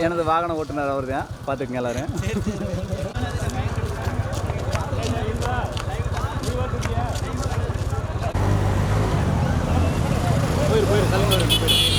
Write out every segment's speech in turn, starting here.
எனது வாகன ஓட்டுநர் அவர் தான் பார்த்துக்குங்க எல்லோரும். போயிரு போயிரு தலைவர் போயிரு.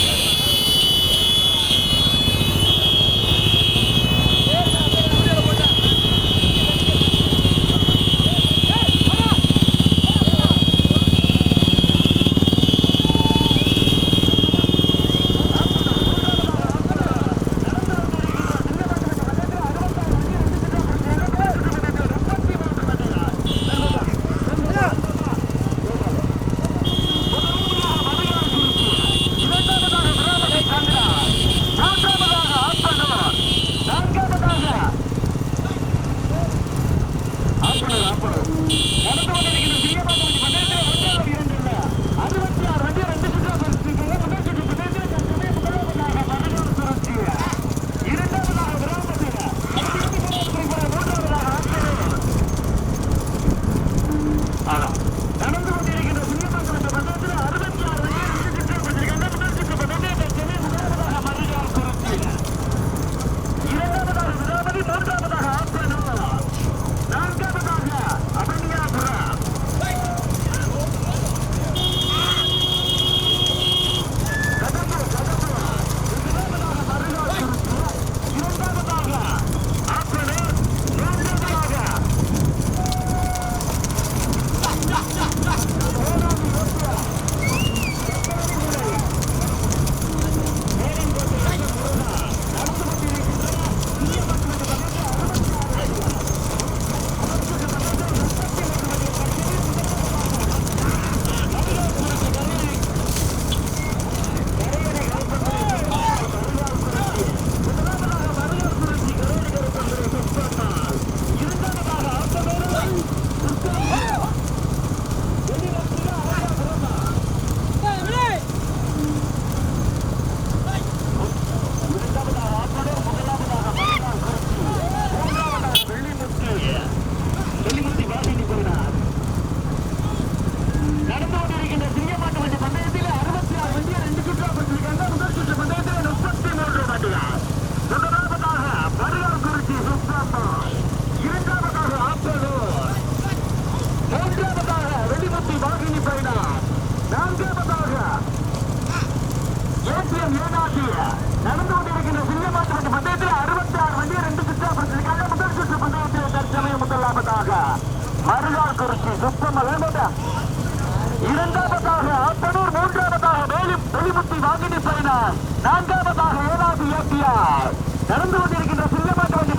இரண்டாவதாக ஆத்தனூர் மூன்றாவதாக மேலும் வெளிமுத்தி வாங்கினி பயனார். நான்காவதாக ஏதாவது இயக்கியார். நடந்து கொண்டிருக்கின்ற சில்லமாட்டு வண்டி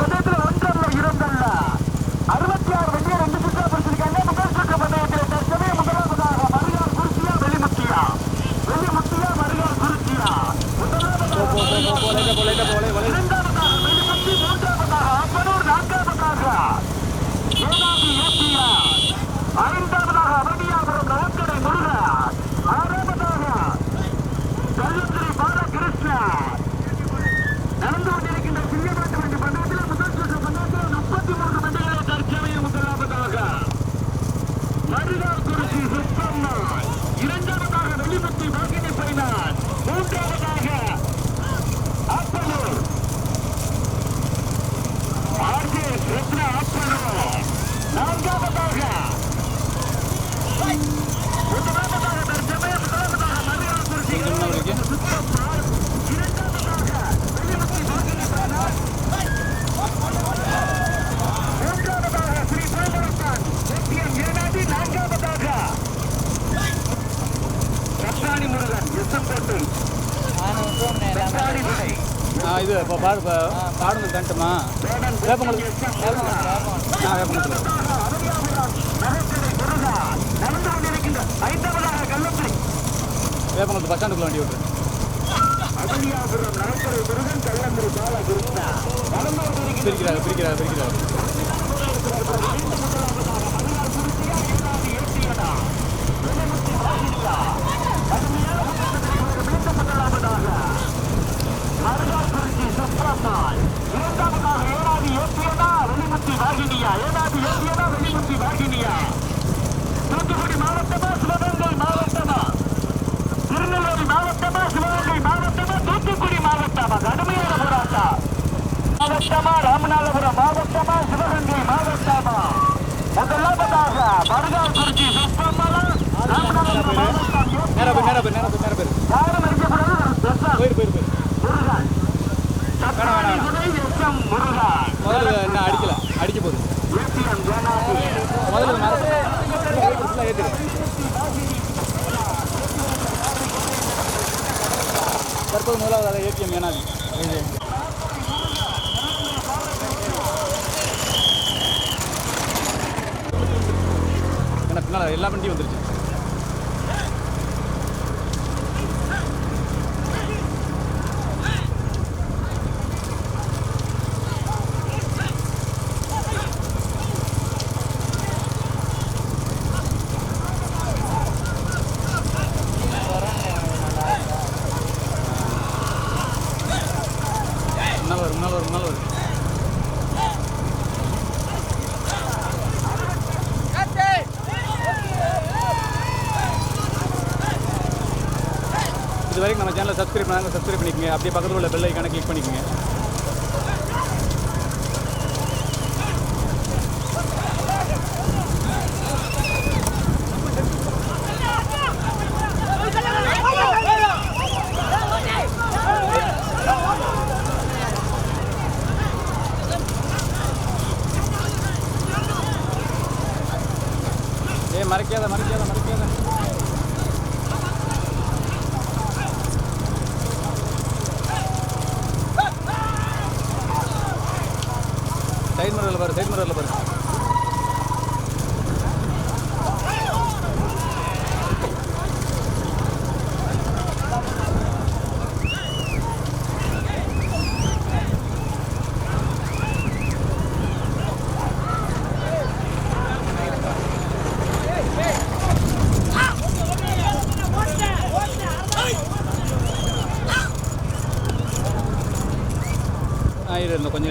இது இப்போ பாடு பாடுங்க தண்டுமா வேப்பங்களுக்கு நான் வேப்பங்களுக்கு வேப்பங்களுக்கு பஸ் ஸ்டாண்டுக்குள்ள வண்டி விட்டுரு பிரிக்கிறாங்க பிரிக்கிறாங்க பிரிக்கிறாங்க மாவட்டமா ராமநாதபுரம் மாவட்டமா சிவகங்கை மாவட்டமா? முதலாவதாக மருகாக்குறிச்சி சுப்பமலம் ராமநாதபுரம் மாவட்டம் நேரா போய் நேரா போய் நேரா போய் நேரா போய். யாரும் அடிக்கக்கூடாது எஸ்எம் போயிரு போயிரு போயிரு. முருகன். முதல்ல அடிக்கல. அடிக்க போகுது. முதல்ல தற்போது முதலாவது ஏடிஎம் ஏனாதி எல்லா வண்டியும் வந்துருச்சு முன்னால் வரும் முன்னால் வரும் முன்னால் வரும் இது வரைக்கும் நம்ம சேனலை சப்ஸ்கிரைப் பண்ணிக்கோங்க. அப்படியே பக்கத்தில் உள்ள பெல் ஐக்கானை கிளிக் பண்ணிக்கோங்க.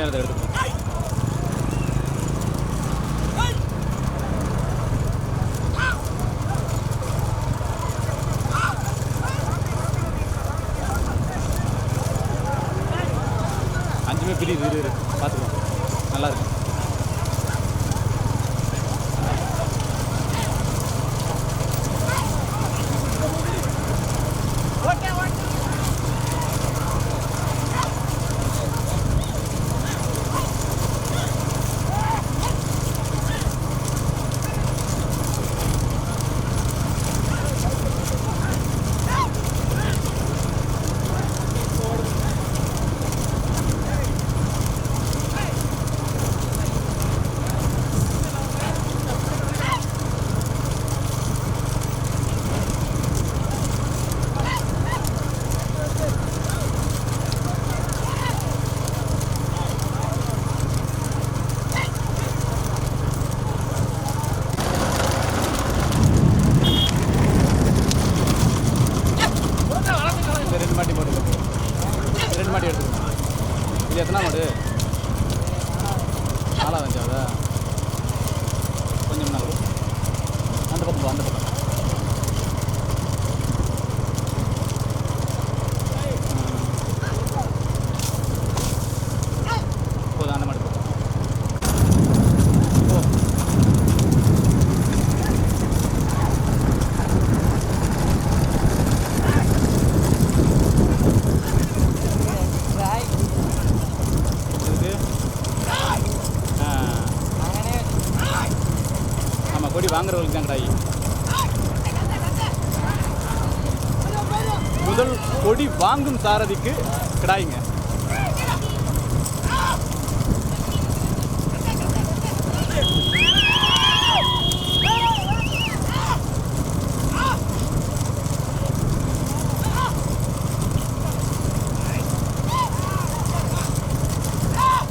நேரத்தை எடுத்து அஞ்சுமே பிரியுது இரு இரு பார்த்துக்கலாம் நல்லா இருக்கு இந்த ரெண்டு மாட்டி போட்டுக்கோ. ரெண்டு மாட்டி எடுத்துக்கலாம் இது எத்தனை மாடு நாலாவது அஞ்சாவதா கொஞ்சம் நாள் அந்த பக்கம் போ, அந்த பக்கம் ம். போதும் அந்த மாட்டு போ. போ இருக்கு ஆ ஆமாம் கொடி வாங்குறவங்களுக்கு தான் கடாயி முதல் கொடி வாங்கும் சாரதிக்கு கிடாய்ங்க.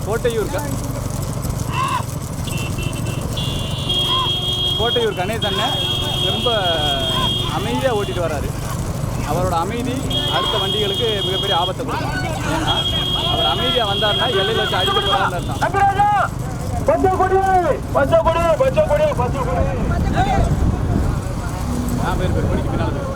கோட்டையூர் கோட்டையூர் கணேஷ் அண்ணன் ரொம்ப அமைதியாக ஓட்டிட்டு வராரு. அவரோட அமைதி அடுத்த வண்டிகளுக்கு மிகப்பெரிய ஆபத்தை கொடுக்கும். ஏன்னா அவர் அமைதியாக வந்தாருன்னா எல்லையில் வச்சு அடிக்க போகிறாருன்னு அர்த்தம். பேர் பேர்? கொடிக்கு பின்னால் இருக்கு.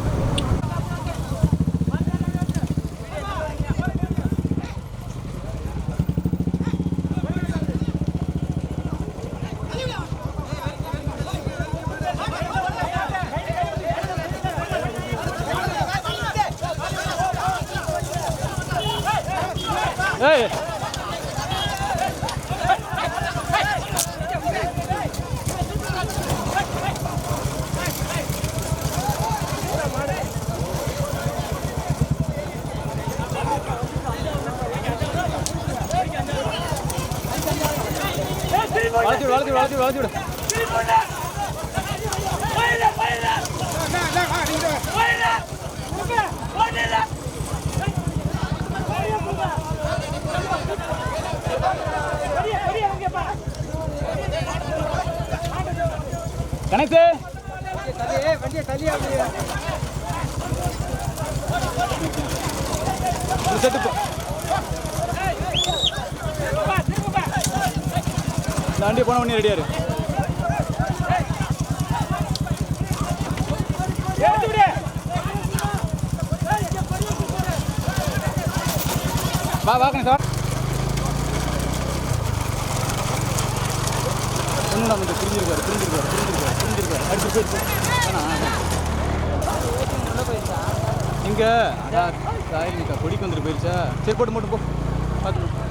ஏய் வளர்த்து விடு வளர்த்து விடு வளர்த்து விடு வளர்த்து விடு. தாண்டி போன உடனே ரெடியா இரு. வா வா சார் வா ஒன்றும் வந்து புரிஞ்சிருக்காரு புரிஞ்சிருக்காரு புரிஞ்சிருக்காரு புரிஞ்சிருக்காரு அடுத்து போயிருக்கு இங்கே அதான் காயில் கொடிக்கு வந்துட்டு போயிருச்சா? சரி போட்டு போட்டு போ. பார்த்து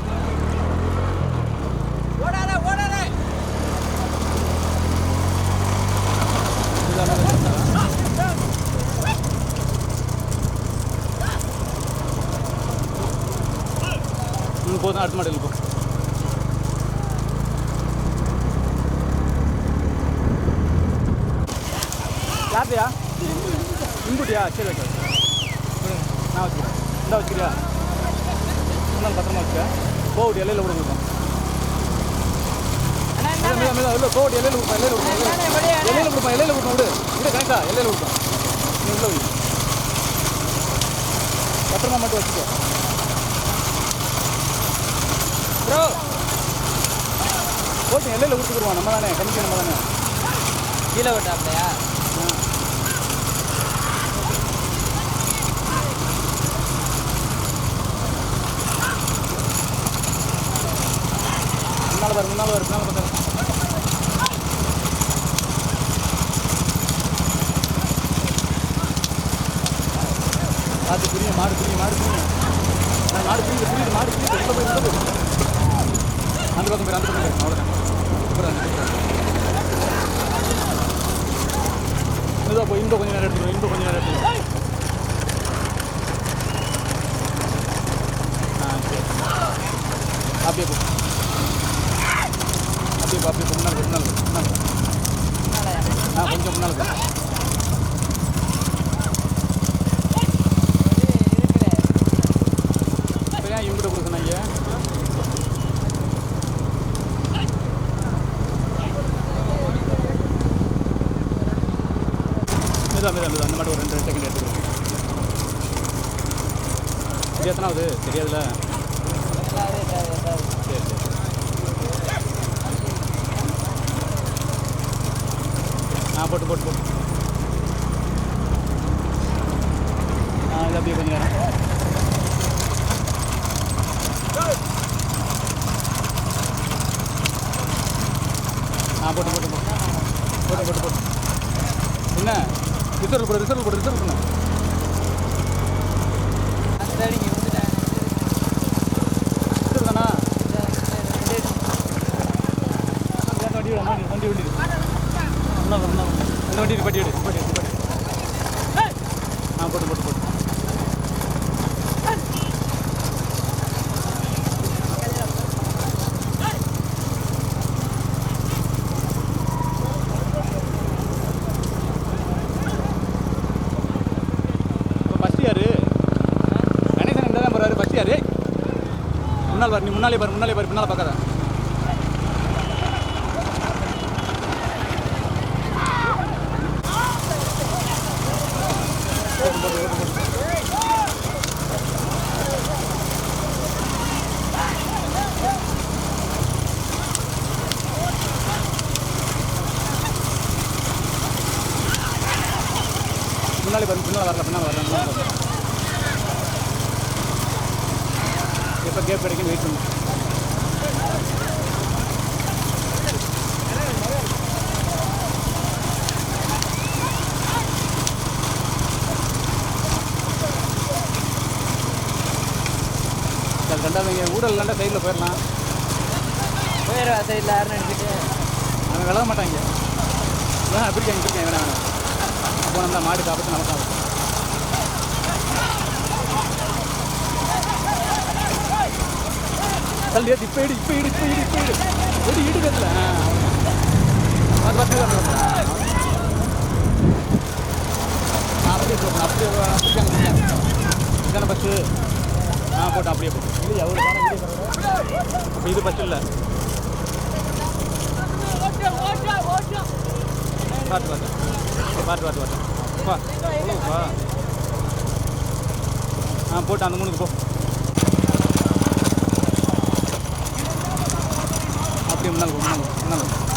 அடுத்த மாடல் போ யார்த்தையா இன்புட்டியா சரி ஓகே நான் வச்சுக்கிறேன். இந்த வச்சுக்கிறியா? இன்னும் பத்திரமா வச்சுக்க. கோவிட் எல்லையில் கூட கொடுப்போம் இல்லை கோவிட் எல்லையில் கொடுப்போம் எல்லையில் கொடுப்போம் எல்லையில் கொடுப்போம் எல்லையில் கொடுப்போம் விடு. விடு கணக்கா எல்லையில் கொடுப்போம் நீ உள்ள வை பத்திரமா மட்டும் வச்சுக்கோ. ப்ரோ ஓகே எல்லையில் கொடுத்துக்குருவோம் நம்ம தானே கமிஷன் நம்ம தானே கீழே விட்டாப்லையா? முன்னால் பாரு முன்னால் பாரு முன்னால் பாரு. பார்த்து புரியுங்க மாடு புரியுங்க மாடு புரியுங்க ஆ, மாடு புரியுது புரியுது மாடு புரியுது உள்ள போய் உள்ள போய் அந்த பக்கம் போய் அந்த பக்கம் போய் அவ்வளோதான் அப்புறம் இதுதான் போய் இந்த கொஞ்சம் நேரம் எடுத்துக்கோ இந்த கொஞ்சம் நேரம் எடுத்துக்கோ ஆ சரி அப்படியே போ அப்படியே போ அப்படியே போ முன்னாள் முன்னாள் முன்னால் ஆ கொஞ்சம் முன்னால் போ. இப்போ ஏன் இவங்கிட்ட கொடுக்க சொன்னாங்க மெதுவா மெதுவா மெதுவா அந்த மாதிரி ஒரு ரெண்டு செகண்ட் எடுத்துக்கிறோம் இது எத்தனாவது தெரியாதுல்ல? சரி சரி. ஆ போட்டு போட்டு போட்டு. ஆ இது அப்படியே கொஞ்சம் நேரம். ஆ போட்டு போட்டு போட்டு. போட்டு போட்டு போட்டு. என்ன? ரிசர்வ் போடு ரிசர்வ் போடு ரிசர்வ் பண்ணு. வண்டி வண்டி வண்டி வண்டி பட்டி விடு பட்டி விடு ஆ போட்டு போட்டு போட்டு இப்போ ஃபஸ்ட் யாரு கணேசன் இந்த தான் போகிறாரு ஃபஸ்ட் யாரு முன்னால் பாரு நீ முன்னாலே பாரு முன்னாலே பாரு பின்னால் பார்க்காத. முன்னாலே பாரு பின்னால் வரல பின்னால் வரல இப்போ கேப் கிடைக்கும் வெயிட் பண்ணுங்க கண்டா ஊடல் கண்டா சைடில் போயிடலாம் போயிடுவா சைடில் யாருன்னு நினைச்சிட்டு அவங்க விளக மாட்டாங்க அப்படி இருக்கேன் இப்படி இருக்கேன் வேணாம் வேணாம் போனால் மாடு காப்பாற்ற நல்லா தள்ளி ஏற்றி இப்போ இடு இப்போ இடு இப்போ இடு இப்போ இடு. இடு இடுக்கிறதுல அது பத்து அப்படியே போகணும் அப்படியே அப்படியே இதான பஸ்ஸு ஆ போட்டு அப்படியே போட்டு இல்லை எவ்வளோ இப்போ இது பஸ் இல்லை. பார்த்து பார்த்து பார்த்து பார்த்து பார்த்து பா. ஆ போட்டு அந்த மூணுக்கு போ. அப்படியே முன்னால் முன்னால்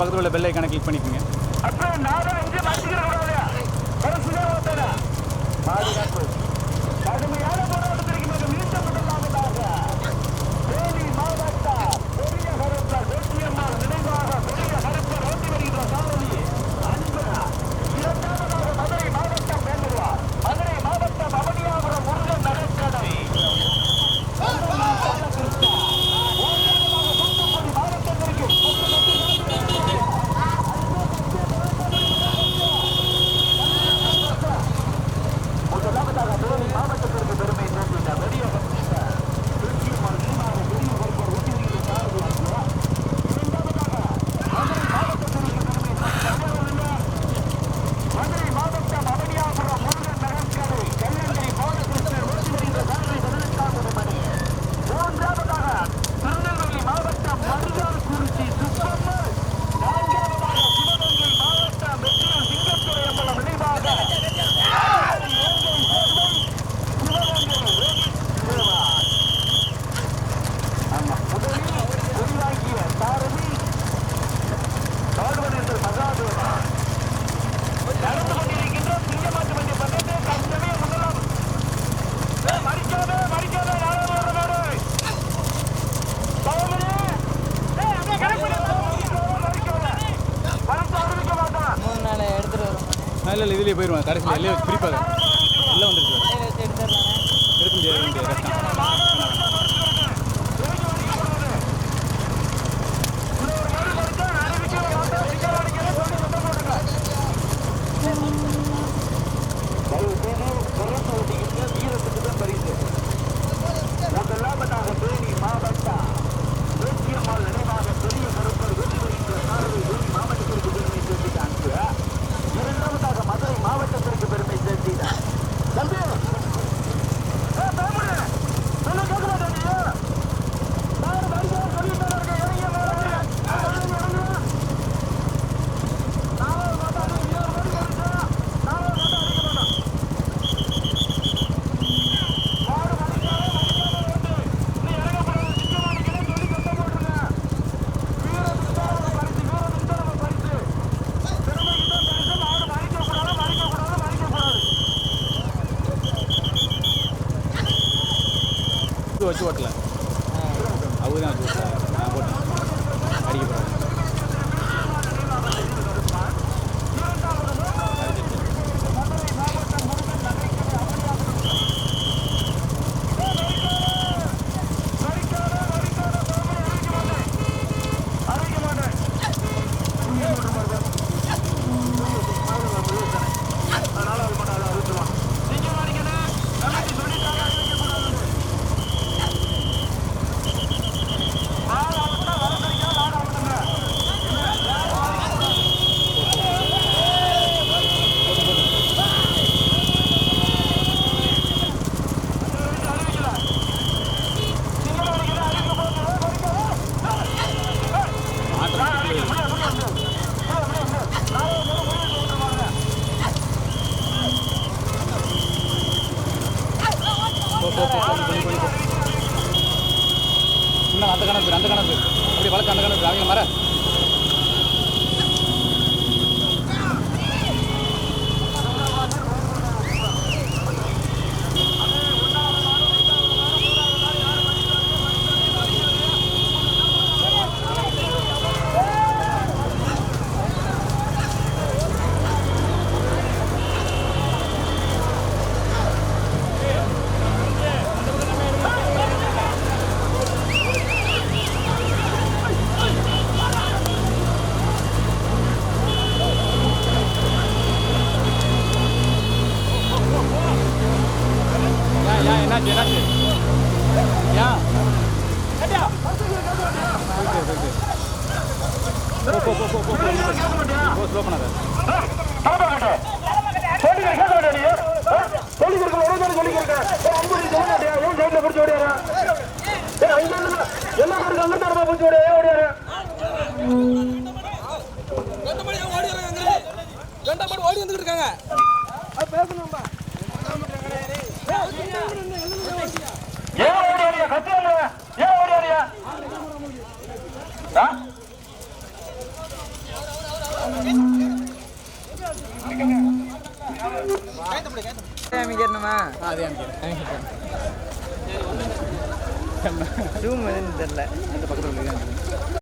பக்கத்தில் உள்ள பெல்லை கணக்கு கிளிக் பண்ணிக்கோங்க. போ. போ, slow பண்ணாத.